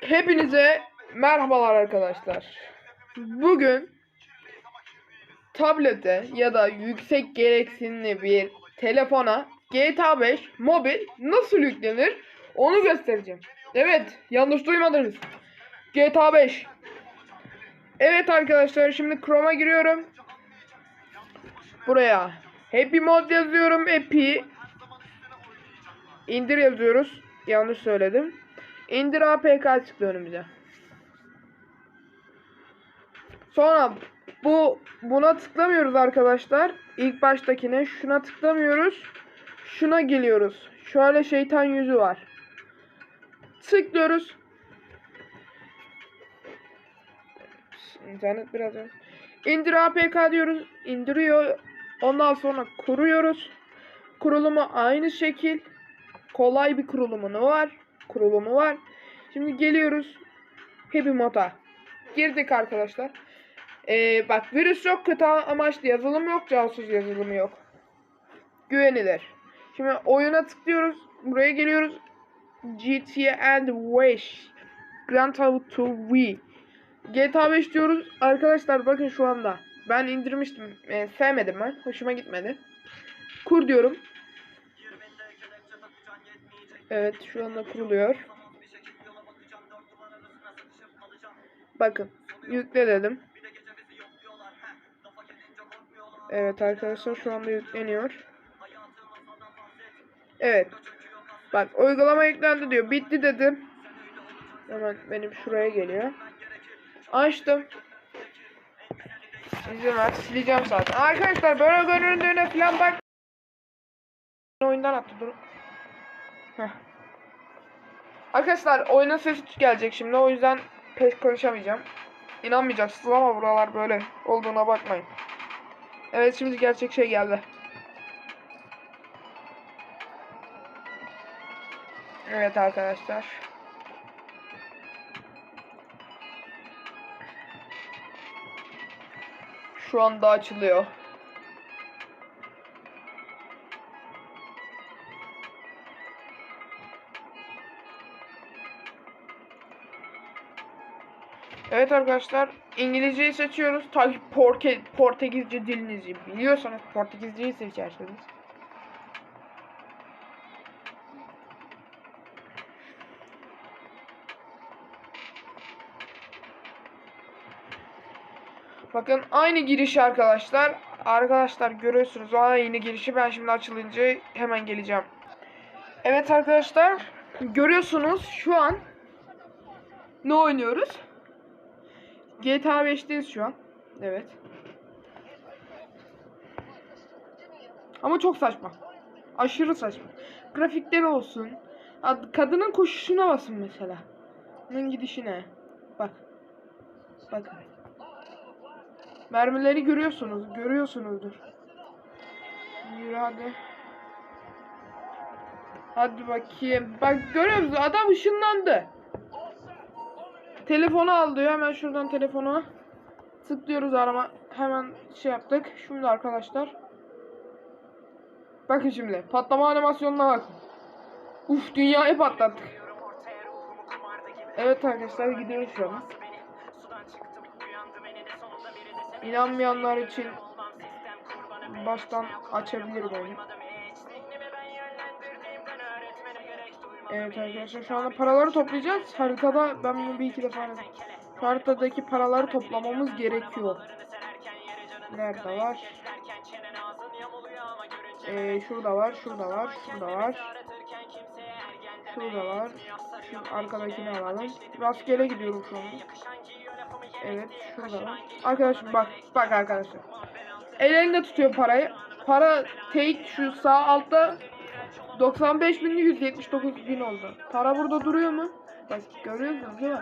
Hepinize merhabalar arkadaşlar. Bugün tablete ya da yüksek gereksinimli bir telefona GTA 5 mobil nasıl yüklenir onu göstereceğim. Evet, yanlış duymadınız. GTA 5. Evet arkadaşlar, şimdi Chrome'a giriyorum. Buraya Happy Mod yazıyorum. Happy indir yazıyoruz. Yanlış söyledim. İndir APK çıktı önümüze. Sonra bu buna tıklamıyoruz arkadaşlar. İlk baştakine şuna tıklamıyoruz. Şuna geliyoruz. Şöyle şeytan yüzü var. Tıklıyoruz. İnternet biraz yavaş. İndir APK diyoruz. İndiriyor. Ondan sonra kuruyoruz. Kurulumu aynı şekil. Kolay bir kurulumu var. Kurulumu var. Şimdi geliyoruz. Happy Mod'a. Girdik arkadaşlar. Ee, bak virüs yok kötü amaçlı yazılım yok casus yazılımı yok. Güvenilir. Şimdi oyuna tıklıyoruz. Buraya geliyoruz. GTA and Wish. Grand Theft Auto V. GTA 5 diyoruz. Arkadaşlar bakın şu anda. Ben indirmiştim. Ee, sevmedim ben. Hoşuma gitmedi. Kur diyorum. Evet şu anda kuruluyor. Bakın yükle dedim. Evet arkadaşlar şu anda yükleniyor. Evet. Bak uygulama yüklendi diyor. Bitti dedim. Hemen benim şuraya geliyor. Açtım. İzin ver. Sileceğim zaten. Arkadaşlar böyle göründüğüne falan bak. Oyundan attı dur. Heh. Arkadaşlar oyunun sesi gelecek şimdi o yüzden pek konuşamayacağım. İnanmayacaksınız ama buralar böyle olduğuna bakmayın. Evet şimdi gerçek şey geldi. Evet arkadaşlar. Şu anda açılıyor. Evet arkadaşlar İngilizceyi seçiyoruz. Tabii Porke, Portekizce dilinizi biliyorsanız Portekizceyi seçersiniz. Bakın aynı giriş arkadaşlar. Arkadaşlar görüyorsunuz aynı girişi ben şimdi açılınca hemen geleceğim. Evet arkadaşlar görüyorsunuz şu an ne oynuyoruz? GTA 5'teyiz şu an. Evet. Ama çok saçma. Aşırı saçma. Grafikleri olsun. Ad- Kadının koşuşuna basın mesela. Onun gidişine. Bak. Bakın. Mermileri görüyorsunuz. Görüyorsunuzdur. Yürü hadi. Hadi bakayım. Bak görüyor musun? Adam ışınlandı. Telefonu al diyor. Hemen şuradan telefonu tıklıyoruz arama. Hemen şey yaptık. Şimdi arkadaşlar. Bakın şimdi. Patlama animasyonuna bakın. Uf dünyayı patlattık. Evet arkadaşlar gidiyoruz şu an. İnanmayanlar için baştan açabilirim oyunu. Evet arkadaşlar şu anda paraları toplayacağız. Haritada ben bunu bir iki defa aradım. Haritadaki paraları toplamamız gerekiyor. Nerede var? Ee, şurada var, şurada var, şurada var. Şurada var. Şu arkadakini alalım. Rastgele gidiyorum şu anda. Evet, şurada var. Arkadaşım bak, bak arkadaşlar. Elinde tutuyor parayı. Para take şu sağ altta 95 bin 179 bin oldu. Para burada duruyor mu? Bak görüyorsunuz değil mi?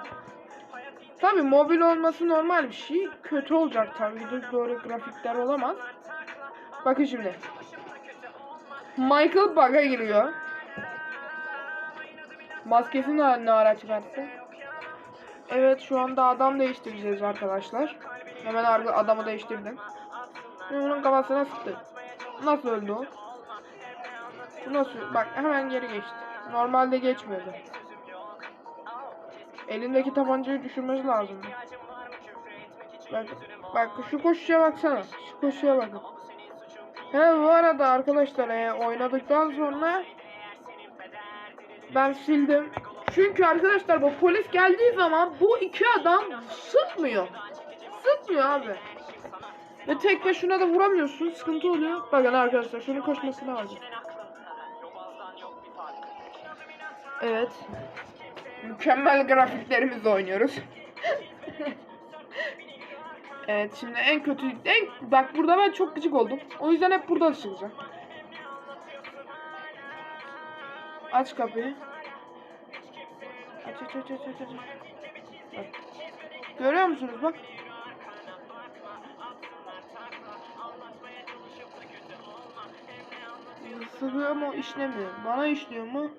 Tabi mobil olması normal bir şey. Kötü olacak tabii de böyle grafikler olamaz. Bakın şimdi. Michael bug'a giriyor. Maskesini ne, ara çıkarttı? Evet şu anda adam değiştireceğiz arkadaşlar. Hemen adamı değiştirdim. Onun kafasına sıktı. Nasıl öldü o? Nasıl? Bak hemen geri geçti. Normalde geçmiyordu. Elindeki tabancayı düşürmesi lazım. Bak, bak şu koşuya baksana. Şu koşuya bakın. He bu arada arkadaşlar e, oynadıktan sonra ben sildim. Çünkü arkadaşlar bu polis geldiği zaman bu iki adam sıkmıyor. Sıkmıyor abi. Ve tek başına da vuramıyorsun. Sıkıntı oluyor. Bakın arkadaşlar şunun koşmasına bakın. Evet. Mükemmel grafiklerimizle oynuyoruz. evet şimdi en kötü en bak burada ben çok gıcık oldum. O yüzden hep buradan çıkacağım. Aç kapıyı. Aç aç aç aç aç aç. Bak. Görüyor musunuz bak. Sıkıyor mu işlemiyor. Bana işliyor mu?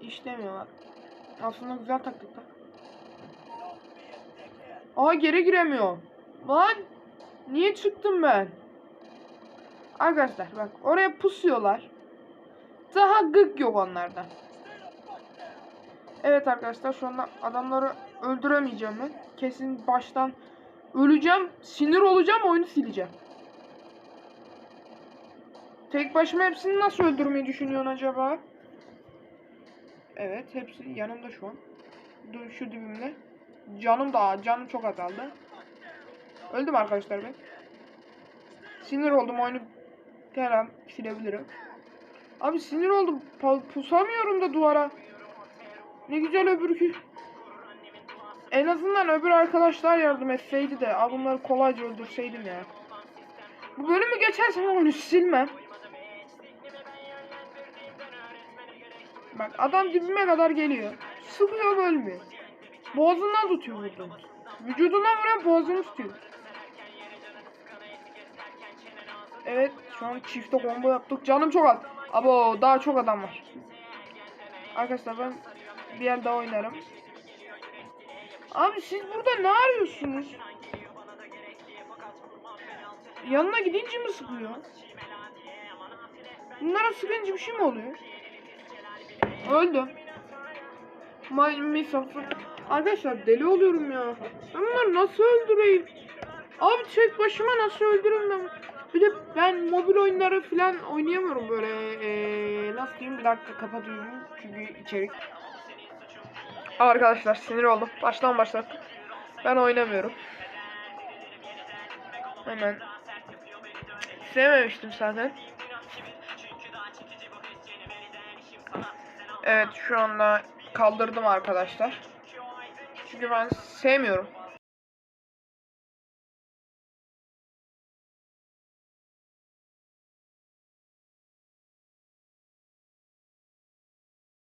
İşlemiyor bak. Aslında güzel taktik lan. Aa geri giremiyor. Lan niye çıktım ben? Arkadaşlar bak oraya pusuyorlar. Daha gık yok onlardan. Evet arkadaşlar şu anda adamları öldüremeyeceğim ben. Kesin baştan öleceğim. Sinir olacağım oyunu sileceğim. Tek başıma hepsini nasıl öldürmeyi düşünüyorsun acaba? Evet hepsi yanımda şu an. Dur şu dibimde. Canım da canım çok azaldı. Öldüm arkadaşlar ben. Sinir oldum oyunu her silebilirim. Abi sinir oldum. Pusamıyorum da duvara. Ne güzel öbürkü. En azından öbür arkadaşlar yardım etseydi de abi bunları kolayca öldürseydim ya. Bu bölümü geçersem onu silmem. Bak adam dibime kadar geliyor. Sıkıyor ölmüyor. Boğazından tutuyor vurduğum. Vücudundan vuran boğazını tutuyor. Evet şu an çifte combo yaptık. Canım çok az. Abo daha çok adam var. Arkadaşlar ben bir yer daha oynarım. Abi siz burada ne arıyorsunuz? Yanına gidince mi sıkıyor? Bunlara sıkınca bir şey mi oluyor? Öldü. My Arkadaşlar deli oluyorum ya. Ben bunları nasıl öldüreyim? Abi tek başıma nasıl öldürürüm ben? Bir de ben mobil oyunları falan oynayamıyorum böyle ee, nasıl diyeyim bir dakika kapatıyorum çünkü içerik. Arkadaşlar sinir oldum. Baştan başlattık. Ben oynamıyorum. Hemen sevmemiştim zaten. Evet şu anda kaldırdım arkadaşlar. Çünkü ben sevmiyorum.